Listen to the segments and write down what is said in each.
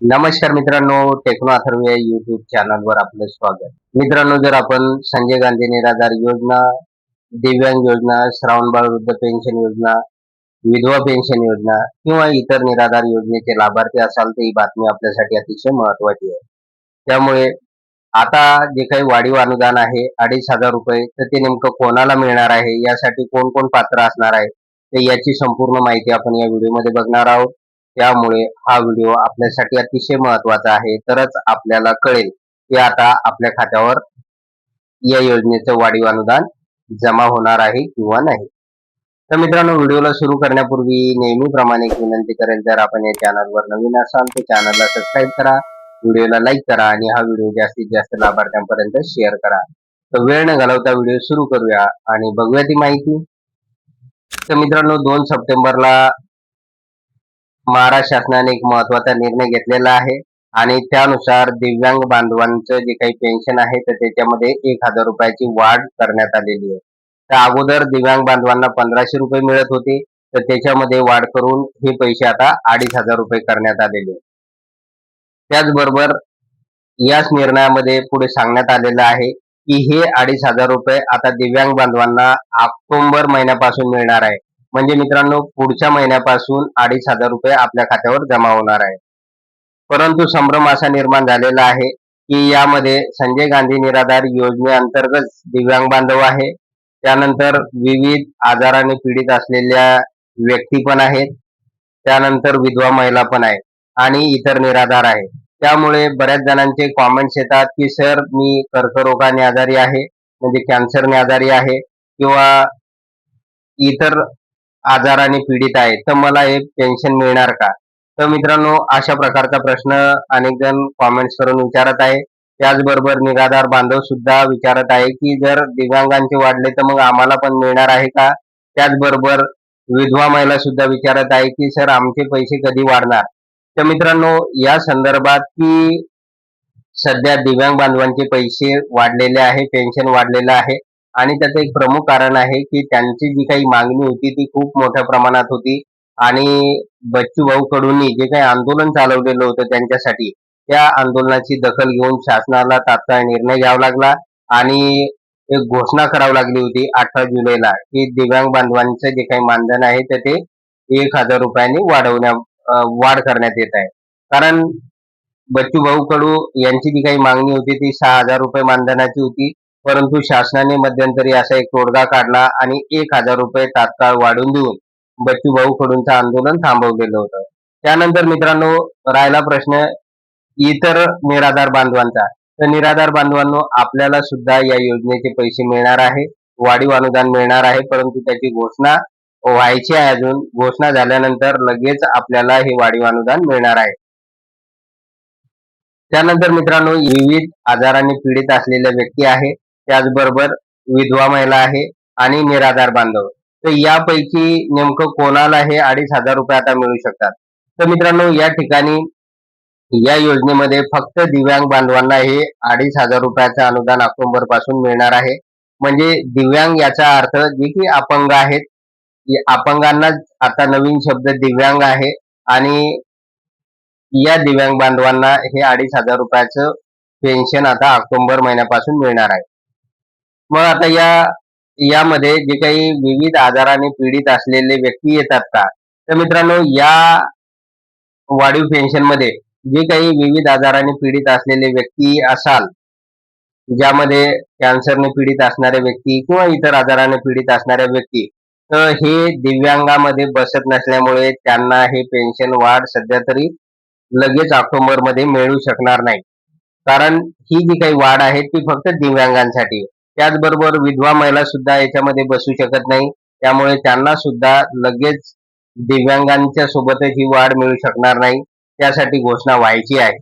नमस्कार मित्रांनो टेक्नो अथर्व या युट्यूब चॅनलवर आपलं स्वागत. मित्रांनो जर आपण संजय गांधी निराधार योजना दिव्यांग योजना श्रावणबाळ वृद्ध पेन्शन योजना विधवा पेन्शन योजना किंवा इतर निराधार योजनेचे लाभार्थी असाल तर ही बातमी आपल्यासाठी अतिशय महत्वाची आहे. त्यामुळे आता जे काही वाढीव अनुदान आहे अडीच हजार रुपये तर ते नेमकं कोणाला मिळणार आहे यासाठी कोण कोण पात्र असणार आहे तर याची संपूर्ण माहिती आपण या व्हिडिओमध्ये बघणार आहोत. त्यामुळे हा व्हिडिओ आपल्यासाठी अतिशय महत्त्वाचा आहे. तरच आपल्याला कळेल की आता आपल्या खात्यावर या योजनेचं वाढीव अनुदान जमा होणार आहे किंवा नाही. तर मित्रांनो व्हिडिओला सुरू करण्यापूर्वी नेहमीप्रमाणे एक विनंती करेल जर आपण या चॅनलवर नवीन असाल तर चॅनलला सबस्क्राईब करा व्हिडिओला लाईक करा आणि हा व्हिडिओ जास्तीत जास्त लाभार्थ्यांपर्यंत शेअर करा. तर वेळ न घालवता व्हिडिओ सुरू करूया आणि बघूया ती माहिती. तर मित्रांनो दोन सप्टेंबरला महाराष्ट्र शासनाने एक महत्त्वाचा निर्णय घेतलेला आहे. आणि त्यानुसार दिव्यांग बांधवांचं जे काही पेन्शन आहे तर त्याच्यामध्ये एक हजार रुपयाची वाढ करण्यात आलेली आहे. तर अगोदर दिव्यांग बांधवांना पंधराशे रुपये मिळत होते. तर त्याच्यामध्ये वाढ करून हे पैसे आता अडीच हजार रुपये करण्यात आलेले त्याचबरोबर याच निर्णयामध्ये पुढे सांगण्यात आलेलं आहे की हे अडीच हजार रुपये आता दिव्यांग बांधवांना ऑक्टोबर महिन्यापासून मिळणार आहे. म्हणजे मित्रांनो पुढच्या महिन्यापासून अडीच हजार रुपये आपल्या खात्यावर जमा होणार आहे परंतु संभ्रम असा निर्माण झालेला आहे की यामध्ये संजय गांधी निराधार योजनेअंतर्गत दिव्यांग बांधव आहे. त्यानंतर विविध आजाराने पीडित असलेल्या व्यक्ती पण आहेत. त्यानंतर विधवा महिला पण आहे आणि इतर निराधार आहे त्यामुळे बऱ्याच जणांचे कॉमेंट्स येतात की सर मी कर्करोगाने आजारी आहे म्हणजे कॅन्सरने आजारी आहे किंवा इतर आजाराने पीडित आहे तर मला हे पेन्शन मिळणार का? तर मित्रांनो अशा प्रकारचा प्रश्न अनेक जण कॉमेंट्स करून विचारत आहे. त्याचबरोबर निराधार बांधव सुद्धा विचारत आहे की जर दिव्यांगांचे वाढले तर मग आम्हाला पण मिळणार आहे का? त्याचबरोबर विधवा महिला सुद्धा विचारत आहे की सर आमचे पैसे कधी वाढणार? तर मित्रांनो या संदर्भात की सध्या दिव्यांग बांधवांचे पैसे वाढलेले आहे पेन्शन वाढलेलं आहे आणि त्याचं एक प्रमुख कारण आहे की त्यांची जी काही मागणी होती ती खूप मोठ्या प्रमाणात होती. आणि बच्चू भाऊ कडूंनी जे काही आंदोलन चालवलेलं होतं त्यांच्यासाठी त्या आंदोलनाची दखल घेऊन शासनाला तात्काळ निर्णय घ्यावा लागला. आणि एक घोषणा करावी लागली होती अठरा जुलैला की दिव्यांग बांधवांचं जे काही मानधन आहे तर ते एक हजार रुपयांनी वाढवण्या वाढ करण्यात येत आहे. कारण बच्चू भाऊ कडू यांची जी काही मागणी होती ती सहा हजार रुपये मानधनाची होती. परंतु शासनाने मध्यंतरी असा एक तोडगा काढला आणि एक हजार रुपये तात्काळ वाढवून देऊन बच्चू भाऊ कडूनचं आंदोलन थांबवलेलं होतं. त्यानंतर मित्रांनो राहिला प्रश्न इतर निराधार बांधवांचा. तर निराधार बांधवांनो आपल्याला सुद्धा या योजनेचे पैसे मिळणार आहे वाढीव अनुदान मिळणार आहे परंतु त्याची घोषणा व्हायची आहे अजून. घोषणा झाल्यानंतर लगेच आपल्याला हे वाढीव अनुदान मिळणार आहे. त्यानंतर मित्रांनो विविध आजाराने पीडित असलेल्या व्यक्ती आहे. त्याचबरोबर विधवा महिला आहे आणि निराधार बांधव. तर यापैकी नेमकं कोणाला हे अडीच हजार रुपये आता मिळू शकतात? तर मित्रांनो या ठिकाणी या योजनेमध्ये फक्त दिव्यांग बांधवांना हे अडीच हजार रुपयाचं अनुदान ऑक्टोबरपासून मिळणार आहे. म्हणजे दिव्यांग याचा अर्थ जे की अपंग आहेत. अपंगांना आता नवीन शब्द दिव्यांग आहे आणि या दिव्यांग बांधवांना हे अडीच हजार रुपयाचं पेन्शन आता ऑक्टोबर महिन्यापासून मिळणार आहे. मग आता या यामध्ये जे काही विविध आजाराने पीडित असलेले व्यक्ती येतात का? तर मित्रांनो या वाढीव पेन्शनमध्ये जे काही विविध आजाराने पीडित असलेले व्यक्ती असाल ज्यामध्ये कॅन्सरने पीडित असणाऱ्या व्यक्ती किंवा इतर आजाराने पीडित असणाऱ्या व्यक्ती तर हे दिव्यांगामध्ये बसत नसल्यामुळे त्यांना हे पेन्शन वाढ सध्या तरी लगेच ऑक्टोबरमध्ये मिळू शकणार नाही. कारण ही जी काही वाढ आहे ती फक्त दिव्यांगांसाठी त्याचबरोबर विधवा महिला सुद्धा याच्यामध्ये बसू शकत नाही. त्यामुळे त्यांना सुद्धा लगेच दिव्यांगांच्या सोबतच ही वाढ मिळू शकणार नाही. त्यासाठी घोषणा व्हायची आहे.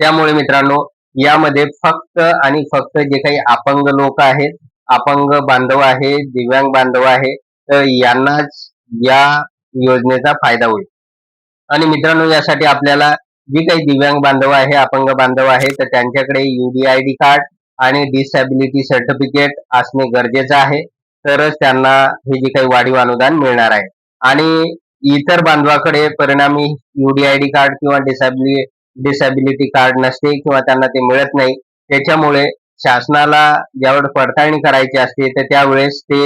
त्यामुळे मित्रांनो यामध्ये फक्त आणि फक्त जे काही अपंग लोक आहेत अपंग बांधव आहे दिव्यांग बांधव आहे तर यांनाच या योजनेचा फायदा होईल. आणि मित्रांनो यासाठी आपल्याला जे काही दिव्यांग बांधव आहे अपंग बांधव आहे तर त्यांच्याकडे युडीआयडी कार्ड आणि डिसॅबिलिटी सर्टिफिकेट असणे गरजेचं आहे. तरच त्यांना हे जे काही वाढीव अनुदान मिळणार आहे. आणि इतर बांधवाकडे परिणामी युडीआयडी कार्ड किंवा डिसॅबिलि डिसॅबिलिटी कार्ड नसते किंवा त्यांना ते मिळत नाही. त्याच्यामुळे शासनाला ज्यावेळेस पडताळणी करायची असते तर त्यावेळेस ते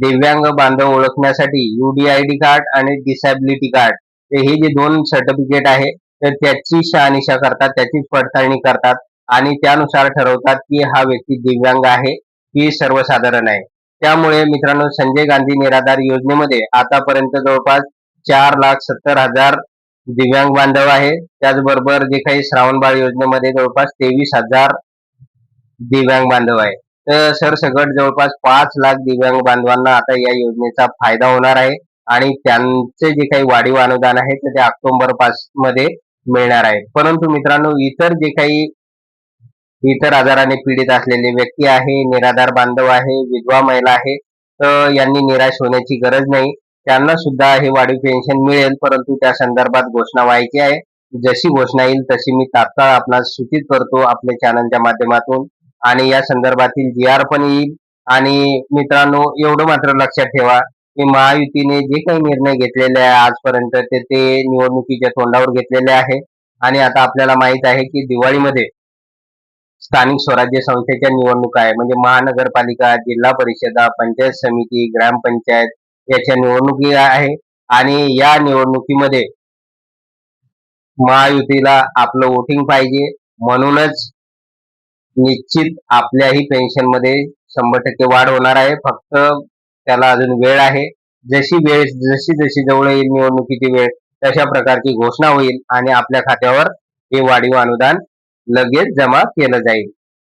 दिव्यांग बांधव ओळखण्यासाठी युडीआयडी कार्ड आणि डिसॅबिलिटी कार्ड हे जे दोन सर्टिफिकेट आहे तर त्याची शहानिशा करतात त्याचीच पडताळणी करतात. आणि त्यानुसार ठरवतात की हा व्यक्ती दिव्यांग आहे की सर्वसाधारण आहे. त्यामुळे मित्रांनो संजय गांधी निराधार योजनेमध्ये आतापर्यंत जवळपास चार लाख सत्तर हजार दिव्यांग बांधव आहे. त्याचबरोबर जे काही श्रावणबाळ योजनेमध्ये जवळपास तेवीस हजार दिव्यांग बांधव आहे. तर सरसकट जवळपास पाच लाख दिव्यांग बांधवांना आता या योजनेचा फायदा होणार आहे आणि त्यांचे जे काही वाढीव अनुदान आहे ते ऑक्टोबर पासमध्ये मिळणार आहे. परंतु मित्रांनो इतर जे काही इतर आजाराने पीडित असलेले व्यक्ती आहे निराधार बांधव आहे विधवा महिला आहे तर यांनी निराश होण्याची गरज नाही. त्यांना सुद्धा हे वाढीव पेन्शन मिळेल परंतु त्या संदर्भात घोषणा व्हायची आहे. जशी घोषणा येईल तशी मी तात्काळ आपणास सूचित करतो आपल्या चॅनलच्या माध्यमातून. आणि या संदर्भातील जी आर पण येईल. आणि मित्रांनो एवढं मात्र लक्षात ठेवा की महायुतीने जे काही निर्णय घेतलेले आहे आजपर्यंत ते ते निवडणुकीच्या तोंडावर घेतलेले आहे. आणि आता आपल्याला माहीत आहे की दिवाळीमध्ये स्थानिक स्वराज्य संस्थेच्या निवडणुका आहे. म्हणजे महानगरपालिका जिल्हा परिषदा पंचायत समिती ग्रामपंचायत याच्या निवडणुकी आहे. आणि या निवडणुकीमध्ये महायुतीला आपलं वोटिंग पाहिजे. म्हणूनच निश्चित आपल्याही पेन्शनमध्ये शंभर टक्के वाढ होणार आहे. फक्त त्याला अजून वेळ आहे. जशी वेळ जशी जशी जवळ येईल निवडणुकीची वेळ तशा प्रकारची घोषणा होईल आणि आपल्या खात्यावर हे वाढीव अनुदान लगेच जमा केलं जाईल.